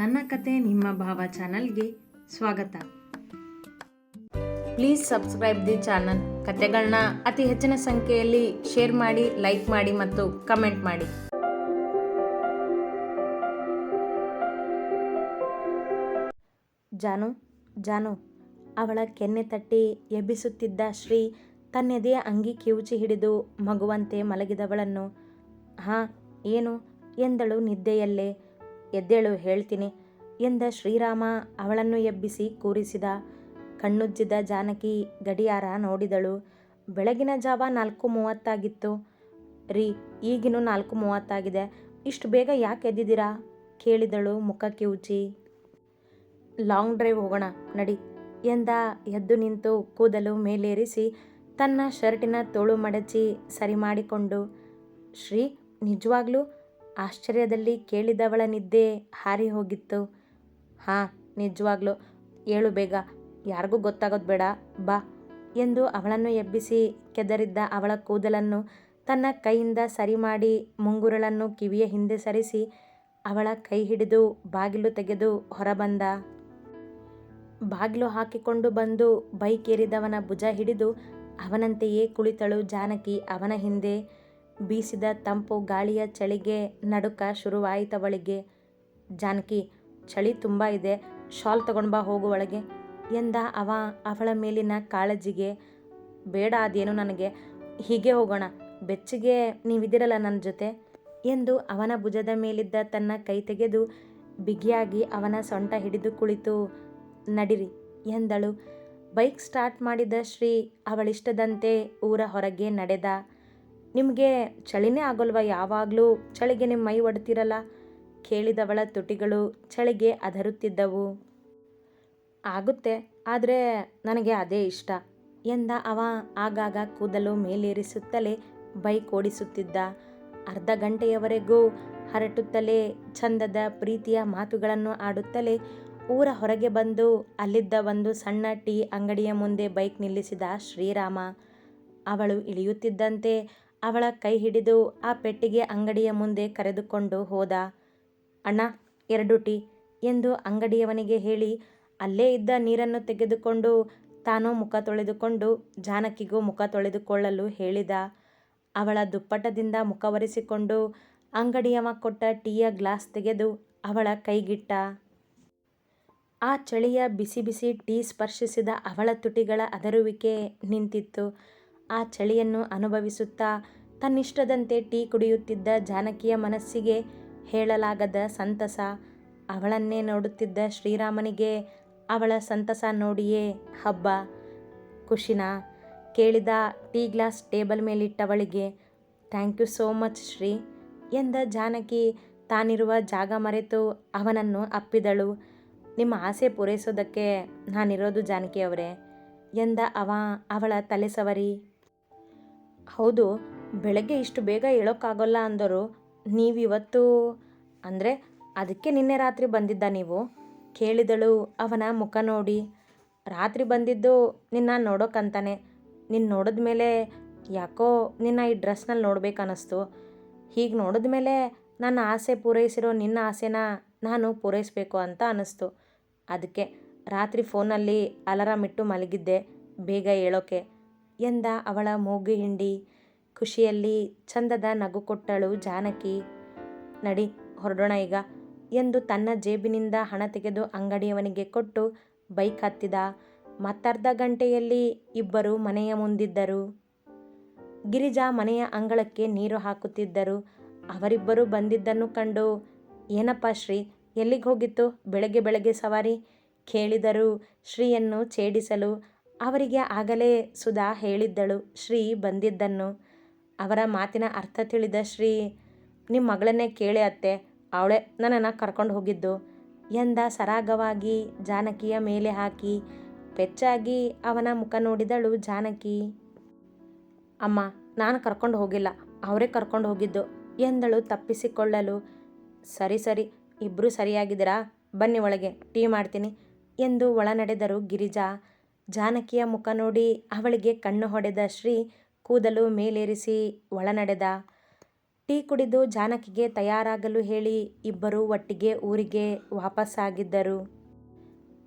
ನನ್ನ ಕತೆ ನಿಮ್ಮ ಭಾವ ಚಾನಲ್ಗೆ ಸ್ವಾಗತ. Please subscribe the channel. ಕತೆಗಳನ್ನ ಅತಿ ಹೆಚ್ಚಿನ ಸಂಖ್ಯೆಯಲ್ಲಿ ಶೇರ್ ಮಾಡಿ, ಲೈಕ್ ಮಾಡಿ ಮತ್ತು ಕಮೆಂಟ್ ಮಾಡಿ. ಜಾನು ಜಾನು, ಅವಳ ಕೆನ್ನೆ ತಟ್ಟಿ ಎಬ್ಬಿಸುತ್ತಿದ್ದ ಶ್ರೀ ತನ್ನೆದೆಯ ಅಂಗಿ ಕಿವುಚಿ ಹಿಡಿದು ಮಗುವಂತೆ ಮಲಗಿದವಳನ್ನು, ಹಾಂ, ಏನು? ಎಂದಳು ನಿದ್ದೆಯಲ್ಲೇ. ಎದ್ದೇಳು ಹೇಳ್ತೀನಿ ಎಂದ ಶ್ರೀರಾಮ ಅವಳನ್ನು ಎಬ್ಬಿಸಿ ಕೂರಿಸಿದ. ಕಣ್ಣುಜ್ಜಿದ ಜಾನಕಿ ಗಡಿಯಾರ ನೋಡಿದಳು. ಬೆಳಗಿನ ಜಾವ ನಾಲ್ಕು ಮೂವತ್ತಾಗಿತ್ತು. ರೀ ಈಗಿನೂ ನಾಲ್ಕು ಮೂವತ್ತಾಗಿದೆ. ಇಷ್ಟು ಬೇಗ ಯಾಕೆ ಎದ್ದಿದ್ದೀರಾ? ಕೇಳಿದಳು ಮುಖ ಕಿವುಚಿ ಲಾಂಗ್ ಡ್ರೈವ್ ಹೋಗೋಣ, ನಡಿ ಎಂದ ಎದ್ದು ನಿಂತು ಕೂದಲು ಮೇಲೇರಿಸಿ ತನ್ನ ಶರ್ಟಿನ ತೋಳು ಮಡಚಿ ಸರಿ ಮಾಡಿಕೊಂಡು ಶ್ರೀ, ನಿಜವಾಗ್ಲೂ ಆಶ್ಚರ್ಯದಲ್ಲಿ ಕೇಳಿದವಳ ನಿದ್ದೆ ಹಾರಿ ಹೋಗಿತ್ತು ಹಾಂ, ನಿಜವಾಗ್ಲೂ. ಏಳು ಬೇಗ. ಯಾರಿಗೂ ಗೊತ್ತಾಗೋದು ಬೇಡ. ಬಾ ಎಂದು ಅವಳನ್ನು ಎಬ್ಬಿಸಿ ಕೆದರಿದ್ದ ಅವಳ ಕೂದಲನ್ನು ತನ್ನ ಕೈಯಿಂದ ಸರಿ ಮಾಡಿ ಮುಂಗುರಳನ್ನು ಕಿವಿಯ ಹಿಂದೆ ಸರಿಸಿ ಅವಳ ಕೈ ಹಿಡಿದು ಬಾಗಿಲು ತೆಗೆದು ಹೊರಬಂದ. ಬಾಗಿಲು ಹಾಕಿಕೊಂಡು ಬಂದು ಬೈಕ್ ಏರಿದವನ ಭುಜ ಹಿಡಿದು ಅವನಂತೆಯೇ ಕುಳಿತಳು ಜಾನಕಿ ಅವನ ಹಿಂದೆ. ಬೀಸಿದ ತಂಪು ಗಾಳಿಯ ಚಳಿಗೆ ನಡುಕ ಶುರುವಾಯಿತವಳಿಗೆ ಜಾನಕಿ, ಚಳಿ ತುಂಬ ಇದೆ, ಶಾಲ್ ತಗೊಂಡು ಬಾ ಒಳಗೆ ಎಂದ ಅವ ಅವಳ ಮೇಲಿನ ಕಾಳಜಿಗೆ, ಬೇಡ, ಅದೇನು ನನಗೆ, ಹೀಗೆ ಹೋಗೋಣ, ಬೆಚ್ಚಗೆ ನೀವಿದ್ದೀರಲ್ಲ ನನ್ನ ಜೊತೆ ಎಂದು ಅವನ ಭುಜದ ಮೇಲಿದ್ದ ತನ್ನ ಕೈ ತೆಗೆದು ಬಿಗಿಯಾಗಿ ಅವನ ಸೊಂಟ ಹಿಡಿದು ಕುಳಿತು, ನಡಿರಿ ಎಂದಳು. ಬೈಕ್ ಸ್ಟಾರ್ಟ್ ಮಾಡಿದ ಶ್ರೀ ಅವಳಿಷ್ಟದಂತೆ ಊರ ಹೊರಗೆ ನಡೆದ ನಿಮಗೆ ಚಳಿನೇ ಆಗೋಲ್ವಾ? ಯಾವಾಗಲೂ ಚಳಿಗೆ ನಿಮ್ಮ ಮೈ ಒಡ್ತಿರಲ್ಲ? ಕೇಳಿದವಳ ತುಟಿಗಳು ಚಳಿಗೆ ಅದರುತ್ತಿದ್ದವು. ಆಗುತ್ತೆ, ಆದರೆ ನನಗೆ ಅದೇ ಇಷ್ಟ ಎಂದ ಅವ. ಆಗಾಗ ಕೂದಲು ಮೇಲೇರಿಸುತ್ತಲೇ ಬೈಕ್ ಓಡಿಸುತ್ತಿದ್ದ. ಅರ್ಧ ಗಂಟೆಯವರೆಗೂ ಹರಟುತ್ತಲೇ ಚಂದದ ಪ್ರೀತಿಯ ಮಾತುಗಳನ್ನು ಆಡುತ್ತಲೇ ಊರ ಹೊರಗೆ ಬಂದು ಅಲ್ಲಿದ್ದ ಒಂದು ಸಣ್ಣ ಟೀ ಅಂಗಡಿಯ ಮುಂದೆ ಬೈಕ್ ನಿಲ್ಲಿಸಿದ ಶ್ರೀರಾಮ. ಅವಳು ಇಳಿಯುತ್ತಿದ್ದಂತೆ ಅವಳ ಕೈ ಹಿಡಿದು ಆ ಪೆಟ್ಟಿಗೆ ಅಂಗಡಿಯ ಮುಂದೆ ಕರೆದುಕೊಂಡು ಹೋದ, ಅಣ್ಣ, ಎರಡು ಟೀ ಎಂದು ಅಂಗಡಿಯವನಿಗೆ ಹೇಳಿ, ಅಲ್ಲೇ ಇದ್ದ ನೀರನ್ನು ತೆಗೆದುಕೊಂಡು ತಾನು ಮುಖ ತೊಳೆದುಕೊಂಡು ಜಾನಕಿಗೂ ಮುಖ ತೊಳೆದುಕೊಳ್ಳಲು ಹೇಳಿದ. ಅವಳ ದುಪ್ಪಟದಿಂದ ಮುಖವರಿಸಿಕೊಂಡು ಅಂಗಡಿಯವ ಕೊಟ್ಟ ಟೀಯ ಗ್ಲಾಸ್ ತೆಗೆದು ಅವಳ ಕೈಗಿಟ್ಟ. ಆ ಚಳಿಯ ಬಿಸಿ ಬಿಸಿ ಟೀ ಸ್ಪರ್ಶಿಸಿದ ಅವಳ ತುಟಿಗಳ ಅದರುವಿಕೆ ನಿಂತಿತ್ತು. ಆ ಚಳಿಯನ್ನು ಅನುಭವಿಸುತ್ತಾ ತನ್ನಿಷ್ಟದಂತೆ ಟೀ ಕುಡಿಯುತ್ತಿದ್ದ ಜಾನಕಿಯ ಮನಸ್ಸಿಗೆ ಹೇಳಲಾಗದ ಸಂತಸ, ಅವಳನ್ನೇ ನೋಡುತ್ತಿದ್ದ ಶ್ರೀರಾಮನಿಗೆ ಅವಳ ಸಂತಸ ನೋಡಿಯೇ, ಹಬ್ಬ, ಖುಷಿನ ಕೇಳಿದ tea glass table ಮೇಲಿಟ್ಟವಳಿಗೆ, thank you so much Shri ಎಂದ ಜಾನಕಿ ತಾನಿರುವ ಜಾಗ ಮರೆತು ಅವನನ್ನು ಅಪ್ಪಿದಳು. ನಿಮ್ಮ ಆಸೆ ಪೂರೈಸೋದಕ್ಕೆ ನಾನಿರೋದು ಜಾನಕಿ ಅವರೇ ಎಂದ ಅವ, ಅವಳ ತಲೆ ಸವರಿ ಹೌದು, ಬೆಳಗ್ಗೆ ಇಷ್ಟು ಬೇಗ ಹೇಳೋಕ್ಕಾಗೋಲ್ಲ ಅಂದರು. ನೀವಿವತ್ತು, ಅಂದರೆ ಅದಕ್ಕೆ ನಿನ್ನೆ ರಾತ್ರಿ ಬಂದಿದ್ದ ನೀವು? ಕೇಳಿದಳು ಅವನ ಮುಖ ನೋಡಿ. ರಾತ್ರಿ ಬಂದಿದ್ದು ನಿನ್ನ ನೋಡೋಕ್ಕಂತಾನೆ ನಿನ್ನ ನೋಡಿದ ಮೇಲೆ ಯಾಕೋ ನಿನ್ನ ಈ ಡ್ರೆಸ್ನಲ್ಲಿ ನೋಡ್ಬೇಕನ್ನಿಸ್ತು. ಹೀಗೆ ನೋಡಿದ ಮೇಲೆ ನನ್ನ ಆಸೆ ಪೂರೈಸಿರೋ ನಿನ್ನ ಆಸೆನ ನಾನು ಪೂರೈಸಬೇಕು ಅಂತ ಅನ್ನಿಸ್ತು. ಅದಕ್ಕೆ ರಾತ್ರಿ ಫೋನಲ್ಲಿ ಅಲಾರಾಮ್ ಇಟ್ಟು ಮಲಗಿದ್ದೆ, ಬೇಗ ಹೇಳೋಕೆ ಎಂದ ಅವಳ ಮೂಗು ಹಿಂಡಿ. ಖುಷಿಯಲ್ಲಿ ಚಂದದ ನಗು ಕೊಟ್ಟಳು ಜಾನಕಿ. ನಡಿ ಹೊರಡೋಣ ಈಗ ಎಂದು ತನ್ನ ಜೇಬಿನಿಂದ ಹಣ ತೆಗೆದು ಅಂಗಡಿಯವನಿಗೆ ಕೊಟ್ಟು ಬೈಕ್ ಹತ್ತಿದ. ಮತ್ತರ್ಧ ಗಂಟೆಯಲ್ಲಿ ಇಬ್ಬರು ಮನೆಯ ಮುಂದಿದ್ದರು. ಗಿರಿಜಾ ಮನೆಯ ಅಂಗಳಕ್ಕೆ ನೀರು ಹಾಕುತ್ತಿದ್ದರು. ಅವರಿಬ್ಬರು ಬಂದಿದ್ದನ್ನು ಕಂಡು, ಏನಪ್ಪ ಶ್ರೀ, ಎಲ್ಲಿಗೆ ಹೋಗಿತ್ತು? ಬೆಳಗ್ಗೆ ಬೆಳಗ್ಗೆ ಸವಾರಿ? ಕೇಳಿದರು ಶ್ರೀಯನ್ನು ಛೇಡಿಸಲು ಅವರಿಗೆ ಆಗಲೇ ಸುಧಾ ಹೇಳಿದ್ದಳು. ಶ್ರೀ ಬಂದಿದ್ದನ್ನು. ಅವರ ಮಾತಿನ ಅರ್ಥ ತಿಳಿದ ಶ್ರೀ ನಿಮ್ಮ ಮಗಳನ್ನೇ ಕೇಳಿ ಅತ್ತೆ. ಅವಳೇ ನನ್ನನ್ನು ಕರ್ಕೊಂಡು ಹೋಗಿದ್ದು. ಎಂದ ಸರಾಗವಾಗಿ ಜಾನಕಿಯ ಮೇಲೆ ಹಾಕಿ ಪೆಚ್ಚಾಗಿ ಅವನ ಮುಖ ನೋಡಿದಳು ಜಾನಕಿ. ಅಮ್ಮ, ನಾನು ಕರ್ಕೊಂಡು ಹೋಗಿಲ್ಲ. ಅವರೇ ಕರ್ಕೊಂಡು ಹೋಗಿದ್ದು. ಎಂದಳು ತಪ್ಪಿಸಿಕೊಳ್ಳಲು. ಸರಿ ಸರಿ. ಇಬ್ಬರೂ ಸರಿಯಾಗಿದ್ದೀರಾ? ಬನ್ನಿ ಒಳಗೆ. ಟೀ ಮಾಡ್ತೀನಿ. ಎಂದು ಒಳ ನಡೆದರು ಗಿರಿಜಾ. ಜಾನಕಿಯ ಮುಖ ನೋಡಿ ಅವಳಿಗೆ ಕಣ್ಣು ಹೊಡೆದ ಶ್ರೀ ಕೂದಲು ಮೇಲೇರಿಸಿ ಒಳನಡೆದ. ಟೀ ಕುಡಿದು ಜಾನಕಿಗೆ ತಯಾರಾಗಲು ಹೇಳಿ ಇಬ್ಬರು ಒಟ್ಟಿಗೆ ಊರಿಗೆ ವಾಪಸ್ಸಾಗಿದ್ದರು.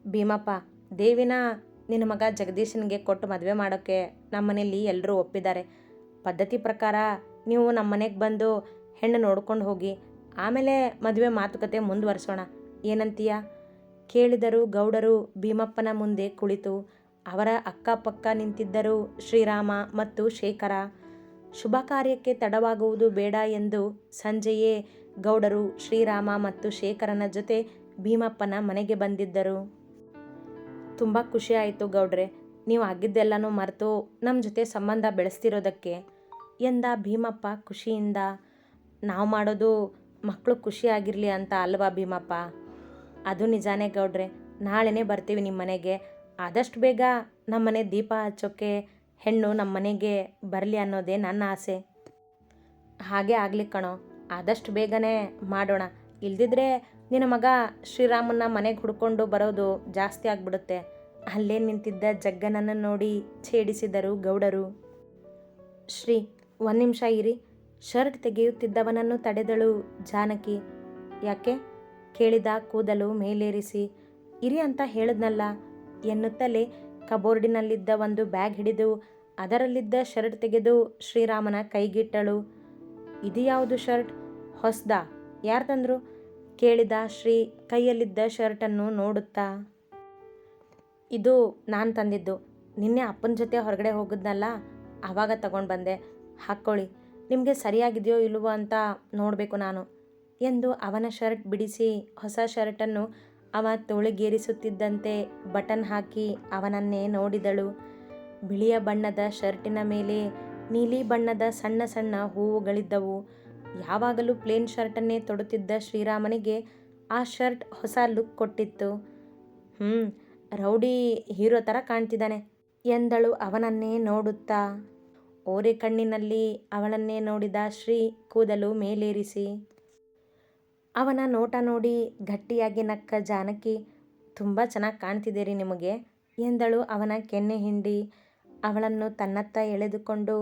ಭೀಮಪ್ಪ, ದೇವಿನ, ನಿನ್ನ ಮಗ ಜಗದೀಶನಿಗೆ ಕೊಟ್ಟು ಮದುವೆ ಮಾಡೋಕ್ಕೆ ನಮ್ಮನೇಲಿ ಎಲ್ಲರೂ ಒಪ್ಪಿದ್ದಾರೆ. ಪದ್ಧತಿ ಪ್ರಕಾರ ನೀವು ನಮ್ಮ ಮನೆಗೆ ಬಂದು ಹೆಣ್ಣು ನೋಡ್ಕೊಂಡು ಹೋಗಿ, ಆಮೇಲೆ ಮದುವೆ ಮಾತುಕತೆ ಮುಂದುವರಿಸೋಣ. ಏನಂತೀಯ? ಕೇಳಿದರು ಗೌಡರು ಭೀಮಪ್ಪನ ಮುಂದೆ ಕುಳಿತು ಅವರ ಅಕ್ಕಪಕ್ಕ ನಿಂತಿದ್ದರು ಶ್ರೀರಾಮ ಮತ್ತು ಶೇಖರ. ಶುಭ ಕಾರ್ಯಕ್ಕೆ ತಡವಾಗುವುದು ಬೇಡ ಎಂದು ಸಂಜೆಯೇ ಗೌಡರು ಶ್ರೀರಾಮ ಮತ್ತು ಶೇಖರನ ಜೊತೆ ಭೀಮಪ್ಪನ ಮನೆಗೆ ಬಂದಿದ್ದರು. ತುಂಬ ಖುಷಿಯಾಯಿತು ಗೌಡ್ರೆ, ನೀವು ಆಗಿದ್ದೆಲ್ಲನೂ ಮರೆತು ನಮ್ಮ ಜೊತೆ ಸಂಬಂಧ ಬೆಳೆಸ್ತಿರೋದಕ್ಕೆ ಎಂದ ಭೀಮಪ್ಪ ಖುಷಿಯಿಂದ. ನಾವು ಮಾಡೋದು ಮಕ್ಕಳು ಖುಷಿಯಾಗಿರಲಿ ಅಂತ ಅಲ್ವಾ ಭೀಮಪ್ಪ? ಅದು ನಿಜಾನೇ ಗೌಡ್ರೆ, ನಾಳೆನೇ ಬರ್ತೀವಿ ನಿಮ್ಮ ಮನೆಗೆ. ಆದಷ್ಟು ಬೇಗ ನಮ್ಮನೆ ದೀಪ ಹಚ್ಚೋಕ್ಕೆ ಹೆಣ್ಣು ನಮ್ಮ ಮನೆಗೆ ಬರಲಿ ಅನ್ನೋದೇ ನನ್ನ ಆಸೆ. ಹಾಗೆ ಆಗಲಿ ಕಣೋ, ಆದಷ್ಟು ಬೇಗನೆ ಮಾಡೋಣ. ಇಲ್ದಿದ್ರೆ ನಿನ್ನ ಮಗ ಶ್ರೀರಾಮನ್ನ ಮನೆಗೆ ಹುಡ್ಕೊಂಡು ಬರೋದು ಜಾಸ್ತಿ ಆಗ್ಬಿಡುತ್ತೆ. ಅಲ್ಲೇ ನಿಂತಿದ್ದ ಜಗ್ಗನನ್ನು ನೋಡಿ ಛೇಡಿಸಿದರು ಗೌಡರು. ಶ್ರೀ, ಒಂದು ನಿಮಿಷ ಇರಿ. ಶರ್ಟ್ ತೆಗೆಯುತ್ತಿದ್ದವನನ್ನು ತಡೆದಳು ಜಾನಕಿ. ಯಾಕೆ? ಕೇಳಿದ ಕೂದಲು ಮೇಲೇರಿಸಿ. ಇರಿ ಅಂತ ಹೇಳಿದ್ನಲ್ಲ ಎನ್ನುತ್ತಲೇ ಕಬೋರ್ಡಿನಲ್ಲಿದ್ದ ಒಂದು ಬ್ಯಾಗ್ ಹಿಡಿದು ಅದರಲ್ಲಿದ್ದ ಶರ್ಟ್ ತೆಗೆದು ಶ್ರೀರಾಮನ ಕೈಗಿಟ್ಟಳು. ಇದು ಯಾವುದು ಶರ್ಟ್? ಹೊಸ್ದಾ? ಯಾರು ತಂದರು? ಕೇಳಿದ ಶ್ರೀ ಕೈಯಲ್ಲಿದ್ದ ಶರ್ಟನ್ನು ನೋಡುತ್ತಾ. ಇದು ನಾನು ತಂದಿದ್ದು. ನಿನ್ನೆ ಅಪ್ಪನ ಜೊತೆ ಹೊರಗಡೆ ಹೋಗಿದ್ನಲ್ಲ ಆವಾಗ ತಗೊಂಡು ಬಂದೆ. ಹಾಕ್ಕೊಳ್ಳಿ ನಿಮಗೆ ಸರಿಯಾಗಿದೆಯೋ ಇಲ್ವೋ ಅಂತ ನೋಡಬೇಕು ನಾನು. ಎಂದು ಅವನ ಶರ್ಟ್ ಬಿಡಿಸಿ ಹೊಸ ಶರ್ಟನ್ನು ಅವ ತೋಳಿಗೇರಿಸುತ್ತಿದ್ದಂತೆ ಬಟನ್ ಹಾಕಿ ಅವನನ್ನೇ ನೋಡಿದಳು. ಬಿಳಿಯ ಬಣ್ಣದ ಶರ್ಟಿನ ಮೇಲೆ ನೀಲಿ ಬಣ್ಣದ ಸಣ್ಣ ಸಣ್ಣ ಹೂವುಗಳಿದ್ದವು. ಯಾವಾಗಲೂ ಪ್ಲೇನ್ ಶರ್ಟನ್ನೇ ತೊಡುತ್ತಿದ್ದ ಶ್ರೀರಾಮನಿಗೆ ಆ ಶರ್ಟ್ ಹೊಸ ಲುಕ್ ಕೊಟ್ಟಿತ್ತು. ಹ್ಞೂ ರೌಡಿ ಹೀರೋ ಥರ ಕಾಣ್ತಿದ್ದಾನೆ ಎಂದಳು ಅವನನ್ನೇ ನೋಡುತ್ತಾ. ಓರೆ ಕಣ್ಣಿನಲ್ಲಿ ಅವಳನ್ನೇ ನೋಡಿದ ಶ್ರೀ ಕೂದಲು ಮೇಲೇರಿಸಿ. ಅವನ ನೋಟ ನೋಡಿ ಗಟ್ಟಿಯಾಗಿ ನಕ್ಕ ಜಾನಕಿ, ತುಂಬ ಚೆನ್ನಾಗಿ ಕಾಣ್ತಿದ್ದೀರಿ ನಿಮಗೆ ಎಂದಳು ಅವನ ಕೆನ್ನೆ ಹಿಂಡಿ. ಅವಳನ್ನು ತನ್ನತ್ತ ಎಳೆದುಕೊಂಡು,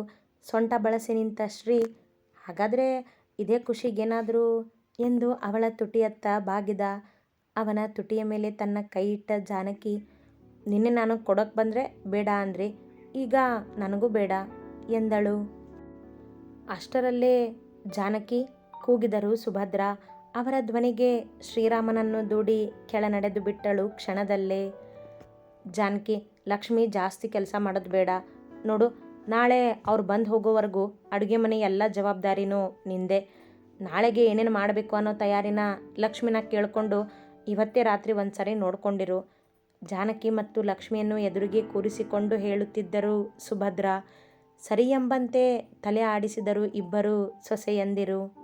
ಸೊಂಟ ಬಳಸಿ ನಿಂತ ಶ್ರೀ, ಹಾಗಾದರೆ ಇದೇ ಖುಷಿಗೇನಾದರೂ ಎಂದು ಅವಳ ತುಟಿಯತ್ತ ಬಾಗಿದ. ಅವನ ತುಟಿಯ ಮೇಲೆ ತನ್ನ ಕೈ ಇಟ್ಟ ಜಾನಕಿ, ನಿನ್ನೆ ನಾನು ಕೊಡೋಕೆ ಬಂದರೆ ಬೇಡ ಅಂದ್ರಿ, ಈಗ ನನಗೂ ಬೇಡ ಎಂದಳು. ಅಷ್ಟರಲ್ಲೇ ಜಾನಕಿ, ಕೂಗಿದರು ಸುಭದ್ರ. ಅವರ ಧ್ವನಿಗೆ ಶ್ರೀರಾಮನನ್ನು ದೂಡಿ ಕೆಳ ನಡೆದು ಬಿಟ್ಟಳು ಕ್ಷಣದಲ್ಲೇ. ಜಾನಕಿ, ಲಕ್ಷ್ಮಿ ಜಾಸ್ತಿ ಕೆಲಸ ಮಾಡೋದು ಬೇಡ. ನೋಡು, ನಾಳೆ ಅವ್ರು ಬಂದು ಹೋಗೋವರೆಗೂ ಅಡುಗೆ ಮನೆ ಎಲ್ಲ ಜವಾಬ್ದಾರಿನೂ ನಿಂದೆ. ನಾಳೆಗೆ ಏನೇನು ಮಾಡಬೇಕು ಅನ್ನೋ ತಯಾರಿನ ಲಕ್ಷ್ಮಿನ ಕೇಳಿಕೊಂಡು ಇವತ್ತೇ ರಾತ್ರಿ ಒಂದು ಸರಿ ನೋಡಿಕೊಂಡಿರು. ಜಾನಕಿ ಮತ್ತು ಲಕ್ಷ್ಮಿಯನ್ನು ಎದುರಿಗೆ ಕೂರಿಸಿಕೊಂಡು ಹೇಳುತ್ತಿದ್ದರು ಸುಭದ್ರ, ಸರಿ ಎಂಬಂತೆ ತಲೆ ಆಡಿಸಿದರು ಇಬ್ಬರು ಸೊಸೆಯಂದಿರು.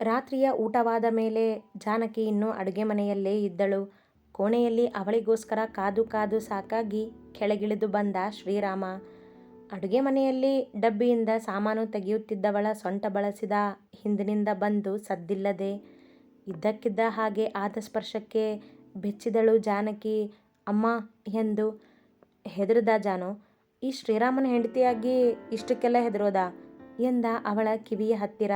ರಾತ್ರಿಯ ಊಟವಾದ ಮೇಲೆ ಜಾನಕಿ ಇನ್ನೂ ಅಡುಗೆ ಮನೆಯಲ್ಲೇ ಇದ್ದಳು. ಕೋಣೆಯಲ್ಲಿ ಅವಳಿಗೋಸ್ಕರ ಕಾದು ಕಾದು ಸಾಕಾಗಿ ಕೆಳಗಿಳಿದು ಬಂದ ಶ್ರೀರಾಮ. ಅಡುಗೆ ಮನೆಯಲ್ಲಿ ಡಬ್ಬಿಯಿಂದ ಸಾಮಾನು ತೆಗೆಯುತ್ತಿದ್ದವಳ ಸೊಂಟ ಬಳಸಿದ ಹಿಂದಿನಿಂದ ಬಂದು ಸದ್ದಿಲ್ಲದೆ ಇದ್ದಕ್ಕಿದ್ದ ಹಾಗೆ ಆದ ಸ್ಪರ್ಶಕ್ಕೆ ಬೆಚ್ಚಿದಳು ಜಾನಕಿ. ಅಮ್ಮ ಎಂದು ಹೆದರಿದ ಜಾನು, ಈ ಶ್ರೀರಾಮನ ಹೆಂಡತಿಯಾಗಿ ಇಷ್ಟಕ್ಕೆಲ್ಲ ಹೆದರೋದ? ಎಂದ ಅವಳ ಕಿವಿಯ ಹತ್ತಿರ.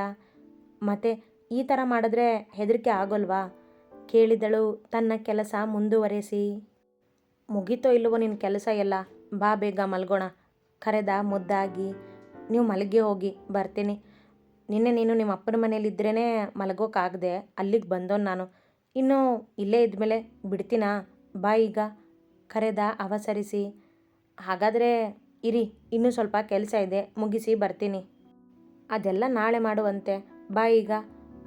ಮತ್ತೆ ಈ ಥರ ಮಾಡಿದ್ರೆ ಹೆದರಿಕೆ ಆಗೋಲ್ವಾ? ಕೇಳಿದಳು ತನ್ನ ಕೆಲಸ ಮುಂದುವರೆಸಿ. ಮುಗೀತೋ ಇಲ್ಲವೋ ನಿನ್ನ ಕೆಲಸ ಎಲ್ಲ? ಬಾ ಬೇಗ ಮಲ್ಗೋಣ. ಕರೆದ ಮುದ್ದಾಗಿ. ನೀವು ಮಲಗಿ ಹೋಗಿ, ಬರ್ತೀನಿ. ನಿನ್ನೆ ನೀನು ನಿಮ್ಮ ಅಪ್ಪನ ಮನೇಲಿದ್ರೇ ಮಲಗೋಕ್ಕಾಗದೆ ಅಲ್ಲಿಗೆ ಬಂದೋನು ನಾನು. ಇನ್ನು ಇಲ್ಲೇ ಇದ್ಮೇಲೆ ಬಿಡ್ತೀನಾ? ಬಾ ಈಗ. ಕರೆದ ಅವಸರಿಸಿ. ಹಾಗಾದರೆ ಇರಿ, ಇನ್ನೂ ಸ್ವಲ್ಪ ಕೆಲಸ ಇದೆ, ಮುಗಿಸಿ ಬರ್ತೀನಿ. ಅದೆಲ್ಲ ನಾಳೆ ಮಾಡುವಂತೆ. ಬಾ ಈಗ.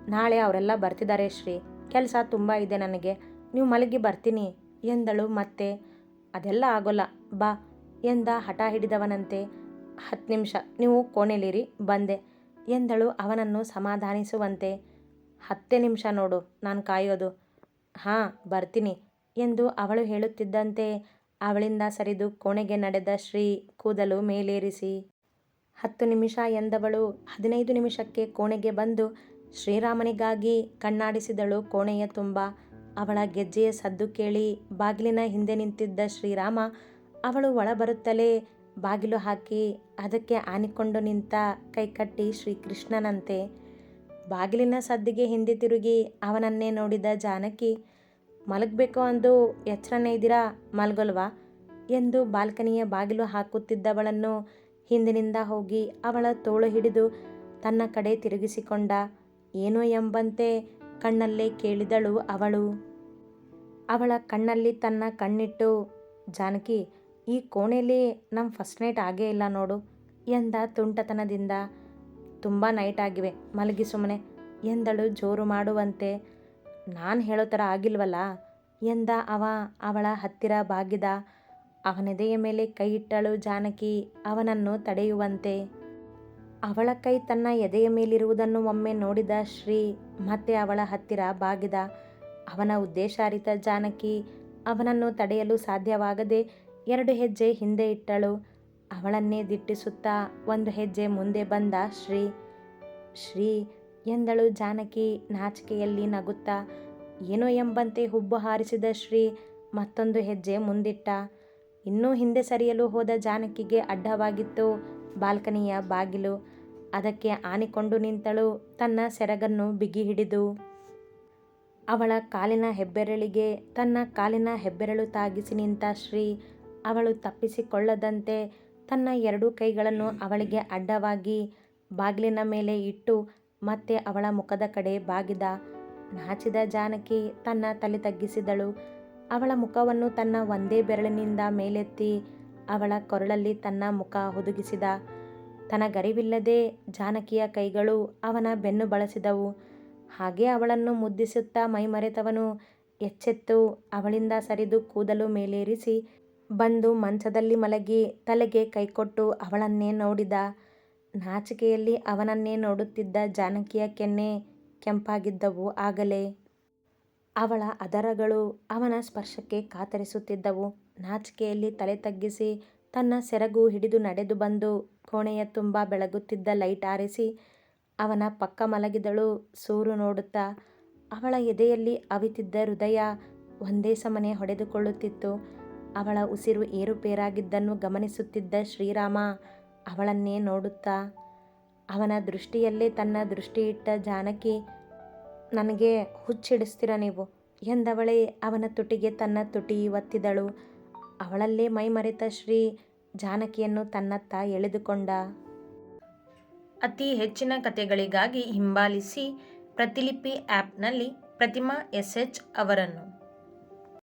ನಾಳೆ ಅವರೆಲ್ಲ ಬರ್ತಿದ್ದಾರೆ ಶ್ರೀ. ಕೆಲಸ ತುಂಬ ಇದೆ ನನಗೆ. ನೀವು ಮಲಗಿ ಬರ್ತೀನಿ ಎಂದಳು ಮತ್ತೆ. ಅದೆಲ್ಲ ಆಗೋಲ್ಲ. ಬಾ ಎಂದ ಹಠ ಹಿಡಿದವನಂತೆ. ಹತ್ತು ನಿಮಿಷ. ನೀವು ಕೋಣೆಲಿರಿ, ಬಂದೆ ಎಂದಳು ಅವನನ್ನು ಸಮಾಧಾನಿಸುವಂತೆ. ಹತ್ತೇ ನಿಮಿಷ ನೋಡು, ನಾನು ಕಾಯೋದು. ಹಾಂ, ಬರ್ತೀನಿ ಎಂದು ಅವಳು ಹೇಳುತ್ತಿದ್ದಂತೆ ಅವಳಿಂದ ಸರಿದು ಕೋಣೆಗೆ ನಡೆದ ಶ್ರೀ ಕೂದಲು ಮೇಲೇರಿಸಿ ಹತ್ತು ನಿಮಿಷ ಎಂದವಳು ಹದಿನೈದು ನಿಮಿಷಕ್ಕೆ ಕೋಣೆಗೆ ಬಂದು ಶ್ರೀರಾಮನಿಗಾಗಿ ಕಣ್ಣಾಡಿಸಿದಳು ಕೋಣೆಯ ತುಂಬ. ಅವಳ ಗೆಜ್ಜೆಯ ಸದ್ದು ಕೇಳಿ ಬಾಗಿಲಿನ ಹಿಂದೆ ನಿಂತಿದ್ದ ಶ್ರೀರಾಮ ಅವಳು ಒಳಬರುತ್ತಲೇ ಬಾಗಿಲು ಹಾಕಿ ಅದಕ್ಕೆ ಆನಿಕೊಂಡು ನಿಂತ ಕೈಕಟ್ಟಿ ಶ್ರೀಕೃಷ್ಣನಂತೆ. ಬಾಗಿಲಿನ ಸದ್ದಿಗೆ ಹಿಂದೆ ತಿರುಗಿ ಅವನನ್ನೇ ನೋಡಿದ ಜಾನಕಿ, ಮಲಗಬೇಕು ಅಂದು ಎಚ್ಚರನೇ ಇದ್ದೀರಾ ಮಲಗಲ್ವಾ ಎಂದು ಬಾಲ್ಕನಿಯ ಬಾಗಿಲು ಹಾಕುತ್ತಿದ್ದವಳನ್ನು ಹಿಂದಿನಿಂದ ಹೋಗಿ ಅವಳ ತೋಳು ಹಿಡಿದು ತನ್ನ ಕಡೆ ತಿರುಗಿಸಿಕೊಂಡ, ಏನೋ ಎಂಬಂತೆ ಕಣ್ಣಲ್ಲೇ ಕೇಳಿದಳು ಅವಳು. ಅವಳ ಕಣ್ಣಲ್ಲಿ ತನ್ನ ಕಣ್ಣಿಟ್ಟು, ಜಾನಕಿ, ಈ ಕೋಣೆಯಲ್ಲಿ ನಮ್ಮ ಫಸ್ಟ್ ನೈಟ್ ಆಗೇ ಇಲ್ಲ ನೋಡು ಎಂದ ತುಂಟತನದಿಂದ. ತುಂಬ ನೈಟ್ ಆಗಿವೆ, ಮಲಗಿ ಸುಮ್ಮನೆ ಎಂದಳು ಜೋರು ಮಾಡುವಂತೆ. ನಾನು ಹೇಳೋ ಥರ ಆಗಿಲ್ವಲ್ಲ ಎಂದ ಅವ ಅವಳ ಹತ್ತಿರ ಬಾಗಿದ. ಅವನೆದೆಯ ಮೇಲೆ ಕೈ ಇಟ್ಟಳು ಜಾನಕಿ, ಅವನನ್ನು ತಡೆಯುವಂತೆ. ಅವಳ ಕೈ ತನ್ನ ಎದೆಯ ಮೇಲಿರುವುದನ್ನು ಒಮ್ಮೆ ನೋಡಿದ ಶ್ರೀ, ಮತ್ತೆ ಅವಳ ಹತ್ತಿರ ಬಾಗಿದ. ಅವನ ಉದ್ದೇಶಾರಿತ ಜಾನಕಿ, ಅವನನ್ನು ತಡೆಯಲು ಸಾಧ್ಯವಾಗದೆ ಎರಡು ಹೆಜ್ಜೆ ಹಿಂದೆ ಇಟ್ಟಳು. ಅವಳನ್ನೇ ದಿಟ್ಟಿಸುತ್ತಾ ಒಂದು ಹೆಜ್ಜೆ ಮುಂದೆ ಬಂದ ಶ್ರೀ. ಶ್ರೀ ಎಂದಳು ಜಾನಕಿ ನಾಚಿಕೆಯಲ್ಲಿ ನಗುತ್ತಾ. ಏನೋ ಎಂಬಂತೆ ಹುಬ್ಬು ಹಾರಿಸಿದ ಶ್ರೀ ಮತ್ತೊಂದು ಹೆಜ್ಜೆ ಮುಂದಿಟ್ಟ. ಇನ್ನೂ ಹಿಂದೆ ಸರಿಯಲು ಹೋದ ಜಾನಕಿಗೆ ಅಡ್ಡವಾಗಿತ್ತು. ಬಾಲ್ಕನಿಯ ಬಾಗಿಲು ಅದಕ್ಕೆ ಆನಿಕೊಂಡು ನಿಂತಳು. ತನ್ನ ಸೆರಗನ್ನು ಬಿಗಿ ಹಿಡಿದು, ಅವಳ ಕಾಲಿನ ಹೆಬ್ಬೆರಳಿಗೆ, ತನ್ನ ಕಾಲಿನ ಹೆಬ್ಬೆರಳು ತಾಗಿಸಿ ನಿಂತ ಶ್ರೀ, ಅವಳು ತಪ್ಪಿಸಿಕೊಳ್ಳದಂತೆ ತನ್ನ ಎರಡೂ ಕೈಗಳನ್ನು ಅವಳಿಗೆ ಅಡ್ಡವಾಗಿ ಬಾಗಿಲಿನ ಮೇಲೆ ಇಟ್ಟು, ಮತ್ತೆ ಅವಳ ಮುಖದ ಕಡೆ ಬಾಗಿದ, ನಾಚಿದ ಜಾನಕಿ ತನ್ನ ತಲೆ ತಗ್ಗಿಸಿದಳು. ಅವಳ ಮುಖವನ್ನು ತನ್ನ ಒಂದೇ ಬೆರಳಿನಿಂದ ಮೇಲೆತ್ತಿ ಅವಳ ಕೊರಳಲ್ಲಿ ತನ್ನ ಮುಖ ಹುದುಗಿಸಿದ. ತನಗರಿವಿಲ್ಲದೆ ಜಾನಕಿಯ ಕೈಗಳು ಅವನ ಬೆನ್ನು ಬಳಸಿದವು. ಹಾಗೆ ಅವಳನ್ನು ಮುದ್ದಿಸುತ್ತಾ ಮೈಮರೆತವನು ಎಚ್ಚೆತ್ತು ಅವಳಿಂದ ಸರಿದು ಕೂದಲು ಮೇಲೇರಿಸಿ ಬಂದು ಮಂಚದಲ್ಲಿ ಮಲಗಿ ತಲೆಗೆ ಕೈಕೊಟ್ಟು ಅವಳನ್ನೇ ನೋಡಿದ. ನಾಚಿಕೆಯಲ್ಲಿ ಅವನನ್ನೇ ನೋಡುತ್ತಿದ್ದ ಜಾನಕಿಯ ಕೆನ್ನೆ ಕೆಂಪಾಗಿದ್ದವು ಆಗಲೇ. ಅವಳ ಅದರಗಳು ಅವನ ಸ್ಪರ್ಶಕ್ಕೆ ಕಾತರಿಸುತ್ತಿದ್ದವು. ನಾಚಿಕೆಯಲ್ಲಿ ತಲೆ ತಗ್ಗಿಸಿ ತನ್ನ ಸೆರಗು ಹಿಡಿದು ನಡೆದು ಬಂದು ಕೋಣೆಯ ತುಂಬ ಬೆಳಗುತ್ತಿದ್ದ ಲೈಟ್ ಆರಿಸಿ ಅವನ ಪಕ್ಕ ಮಲಗಿದಳು. ಸೂರು ನೋಡುತ್ತಾ ಅವಳ ಎದೆಯಲ್ಲಿ ಅವಿತಿದ್ದ ಹೃದಯ ಒಂದೇ ಸಮನೆ ಹೊಡೆದುಕೊಳ್ಳುತ್ತಿತ್ತು. ಅವಳ ಉಸಿರು ಏರುಪೇರಾಗಿದ್ದನ್ನು ಗಮನಿಸುತ್ತಿದ್ದ ಶ್ರೀರಾಮ ಅವಳನ್ನೇ ನೋಡುತ್ತಾ ಅವನ ದೃಷ್ಟಿಯಲ್ಲೇ ತನ್ನ ದೃಷ್ಟಿಯಿಟ್ಟ ಜಾನಕಿ ನನಗೆ ಹುಚ್ಚಿಡಿಸ್ತೀರ ನೀವು? ಎಂದವಳೇ ಅವನ ತುಟಿಗೆ ತನ್ನ ತುಟಿ ಒತ್ತಿದಳು. ಅವಳಲ್ಲೇ ಮೈಮರೆತ ಶ್ರೀ ಜಾನಕಿಯನ್ನು ತನ್ನತ್ತ ಎಳೆದುಕೊಂಡ. ಅತಿ ಹೆಚ್ಚಿನ ಕಥೆಗಳಿಗಾಗಿ ಹಿಂಬಾಲಿಸಿ ಪ್ರತಿಲಿಪಿ ಆ್ಯಪ್ನಲ್ಲಿ ಪ್ರತಿಮಾ ಎಸ್ ಎಚ್ ಅವರನ್ನು.